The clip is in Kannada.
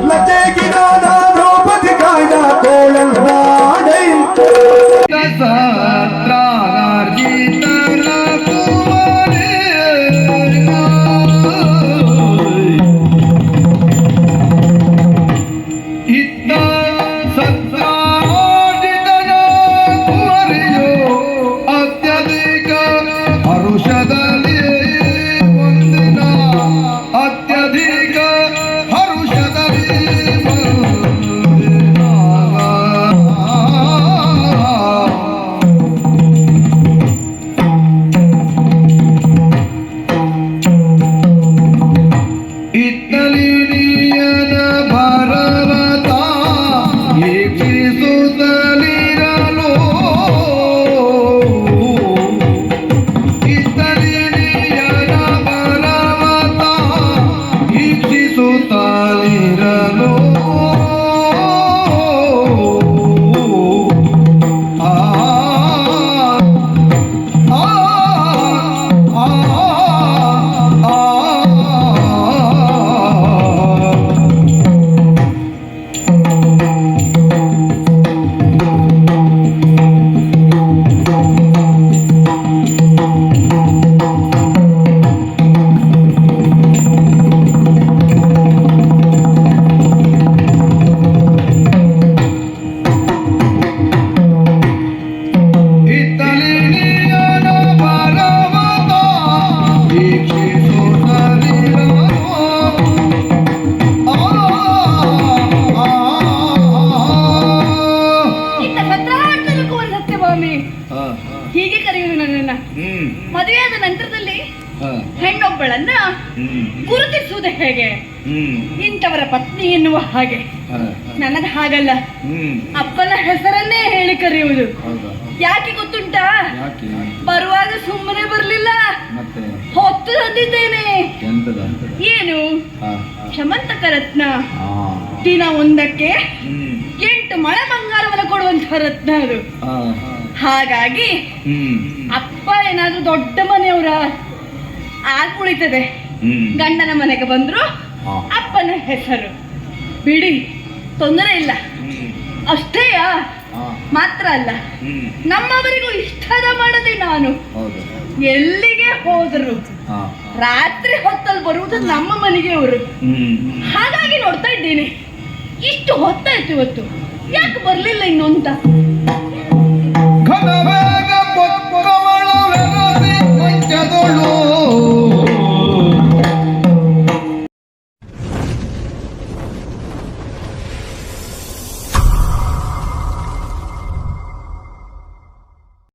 Let's take it on. ಸತ್ಯಭಾಮಿ. ಹೀಗೆ ಕರೆಯುವುದು ನನ್ನನ್ನ. ಮದುವೆಯಾದ ನಂತರದಲ್ಲಿ ಹೆಣ್ಣೊಬ್ಬಳನ್ನ ಗುರುತಿಸುವುದು ಹೇಗೆ? ಇಂಥವರ ಪತ್ನಿ ಎನ್ನುವ ಹಾಗೆ. ನನ್ನದು ಹಾಗಲ್ಲ. ಅಪ್ಪನ ಹೆಸರನ್ನೇ ಹೇಳಿ ಕರೆಯುವುದು. ಯಾಕೆ ಗೊತ್ತುಂಟಾ? ಬರುವಾಗ ಸುಮ್ಮನೆ ಬರ್ಲಿಲ್ಲ. ಹೊತ್ತು ತಂದಿದ್ದೇನೆ. ಏನು? ಶಮಂತಕ ರತ್ನ. ದಿನ ಒಂದಕ್ಕೆ ಎಂಟು ಮಳೆ ಕೊಡುವಂತಹ ರತ್ನ ಅದು ಹಾಗಾಗಿ ಅಪ್ಪ ಏನಾದ್ರೂ ದೊಡ್ಡ ಮನೆಯವರ ಆಗ್ ಉಳಿತದೆ ಗಂಡನ ಮನೆಗೆ ಬಂದ್ರು ಅಪ್ಪನ ಹೆಸರು. ಬಿಡಿ ತೊಂದರೆ ಇಲ್ಲ. ಅಷ್ಟೇಯ ಮಾತ್ರ ಅಲ್ಲ. ನಮ್ಮವರಿಗೂ ಇಷ್ಟದ ಮಾಡದೆ ನಾನು. ಎಲ್ಲಿಗೆ ಹೋದ್ರು? ರಾತ್ರಿ ಹೊತ್ತಲ್ಲಿ ಬರುವುದು ನಮ್ಮ ಮನೆಗೆ ಅವರು. ಹಾಗಾಗಿ ನೋಡ್ತಾ ಇದ್ದೀನಿ. ಇಷ್ಟು ಹೊತ್ತಾಯ್ತು ಇವತ್ತು. ಯಾಕೆ ಬರಲಿಲ್ಲ ಇನ್ನು ಅಂತ